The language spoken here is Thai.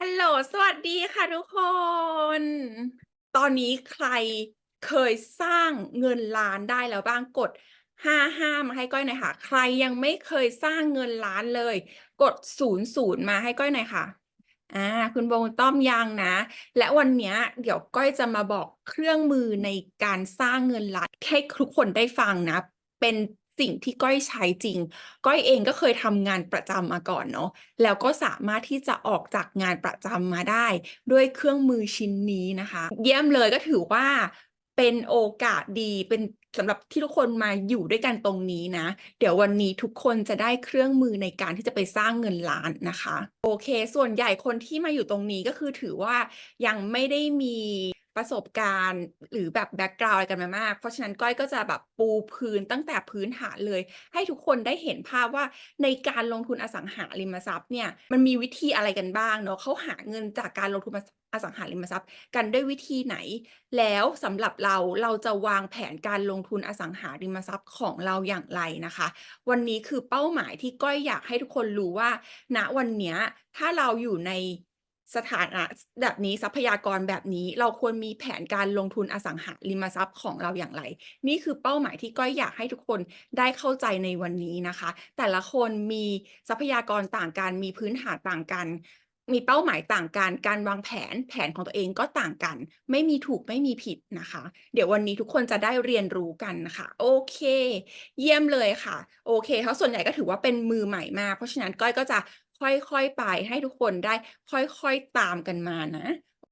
ฮัลโหล สวัสดีค่ะทุกคน ตอนนี้ใครเคยสร้างเงินล้านได้แล้วบ้างกด 55 มาให้ก้อยหน่อยค่ะ ใครยังไม่เคยสร้างเงินล้านเลย กด 00 มาให้ก้อยหน่อยค่ะ อ่า คุณโบคุณต้อมยังนะ และวันนี้เดี๋ยวก้อยจะมาบอกเครื่องมือในการสร้างเงินล้านให้ทุกคนได้ฟังนะ เป็น สิ่งที่ก้อยใช้จริง ก้อยเองก็เคยทำงานประจำมาก่อนเนาะแล้วก็สามารถที่จะออกจากงานประจำมาได้ ด้วยเครื่องมือชิ้นนี้นะคะ เยี่ยมเลยก็ถือว่าเป็นโอกาสดีเป็นสำหรับที่ทุกคนมาอยู่ด้วยกันตรงนี้นะ เดี๋ยววันนี้ทุกคนจะได้เครื่องมือในการที่จะไปสร้างเงินล้านนะคะ โอเค ส่วนใหญ่คนที่มาอยู่ตรงนี้ก็คือถือว่ายังไม่ได้มี ประสบการณ์ หรือแบบแบ็กกราวด์อะไรกันมามาก เพราะฉะนั้นก้อยก็จะแบบปูพื้นตั้งแต่พื้นฐานเลย ให้ทุกคนได้เห็นภาพว่าในการลงทุนอสังหาริมทรัพย์เนี่ยมันมีวิธีอะไรกันบ้างเนาะเขาหาเงินจากการลงทุนอสังหาริมทรัพย์ กันด้วยวิธีไหน แล้วสำหรับเราเราจะวางแผนการลงทุนอสังหาริมทรัพย์ของเราอย่างไรนะคะ วันนี้คือเป้าหมายที่ก้อยอยากให้ทุกคนรู้ว่าณวันนี้ถ้าเราอยู่ใน สถานะแบบนี้ทรัพยากรแบบนี้เราควรมีแผนการลงทุนอสังหาริมทรัพย์ของเราอย่างไร นี่คือเป้าหมายที่ก้อยอยากให้ทุกคนได้เข้าใจในวันนี้นะคะ แต่ละคนมีทรัพยากรต่างกัน มีพื้นฐานต่างกัน มีเป้าหมายต่างกัน การวางแผนแผนของตัวเองก็ต่างกัน ไม่มีถูกไม่มีผิดนะคะ เดี๋ยววันนี้ทุกคนจะได้เรียนรู้กันค่ะโอเค เยี่ยมเลยค่ะ โอเคเพราะส่วนใหญ่ก็ถือว่าเป็นมือใหม่มากเพราะฉะนั้นก้อยก็จะ ค่อยๆไปให้ทุกคนได้ค่อยๆตามกันมานะ